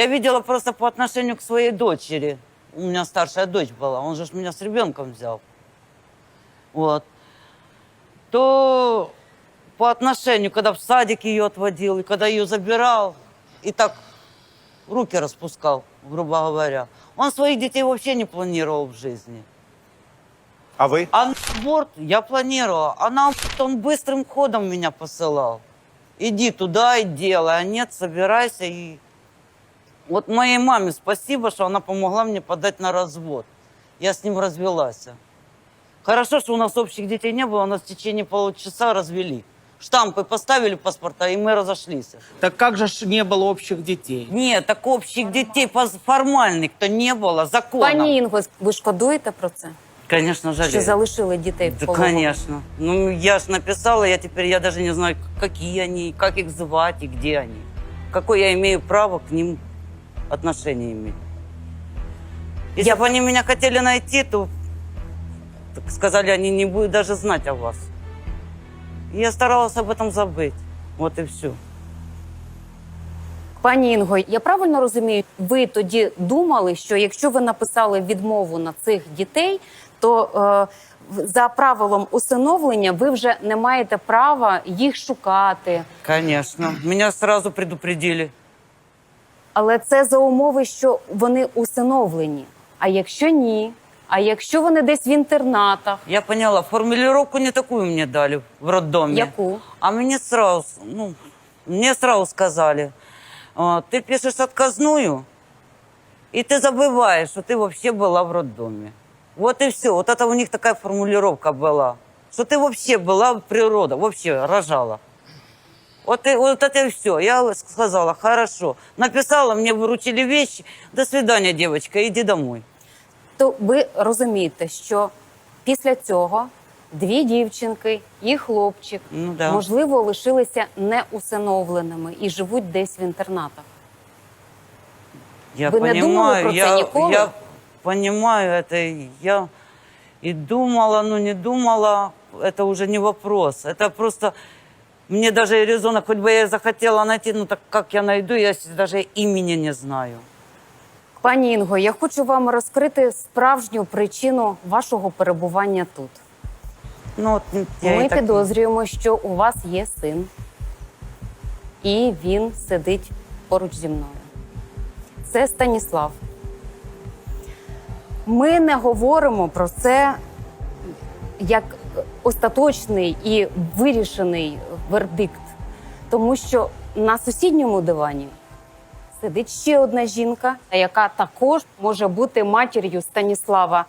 Я видела просто по отношению к своей дочери. У меня старшая дочь была, он же меня с ребенком взял. Вот. То по отношению, когда в садик ее отводил, и когда ее забирал, и так руки распускал, грубо говоря. Он своих детей вообще не планировал в жизни. А ви? А на борт я планировала, а на борт он быстрым ходом меня посылал. Иди туда и делай, а нет, собирайся и... Вот моей маме спасибо, что она помогла мне подать на развод. Я с ним развелась. Хорошо, что у нас общих детей не было, у нас в течение получаса развели. Штампы поставили паспорта, и мы разошлись. Так как же ж не было общих детей? Нет, так общих детей поз- формальных-то не было, законом. Пані Інго, ви шкодуєте про це? Конечно, жалею. Що залишили дітей в Да, полоні? конечно. Ну, я ж написала, я теперь, я даже не знаю, какие они, как их звать и где они. Какое я имею право к ним отношение иметь. Если бы они меня хотели найти, то так сказали, они не будут даже знать о вас. И я старалась об этом забыть. Вот и все. Пані Інго, я правильно розумію, ви тоді думали, що якщо ви написали відмову на цих дітей, то е, в- за правилом усиновлення ви вже не маєте права їх шукати. Конечно. Меня сразу предупредили. Але це за умови, що вони усиновлені. А якщо ні, а якщо вони десь в інтернатах, Я поняла, формулировку не такую мне дали в роддоме. яку? А мне сразу, ну, мне сразу сказали, а, ты пишешь отказную, и ты забываешь, что ты вообще была в роддоме. Вот и все. Вот это у них такая формулировка была. Что ты вообще была в природа, вообще рожала. Вот, и, вот это и все. Я сказала, хорошо. Написала, мне выручили вещи. До свидания, девочка, иди домой. То ви розумієте, що після цього дві дівчинки і хлопчик Ну да. можливо лишилися неусиновленими і живуть десь в інтернатах. Я Вы не думали понимаю, про це я, ніколи? я понимаю это. и Я и думала, но не думала, это уже не вопрос. Это просто мне даже резона, хоть бы я захотела найти, ну так как я найду, я даже имени не знаю. Пані Інго, я хочу вам розкрити справжню причину вашого перебування тут. Ну, вот, м, я Ми так- підозрюємо, що у вас є син, і він сидить поруч зі мною. Це Станіслав. Ми не говоримо про це як остаточний і вирішений вердикт, тому що на сусідньому дивані сидить ще одна жінка, яка також може бути матір'ю Станіслава.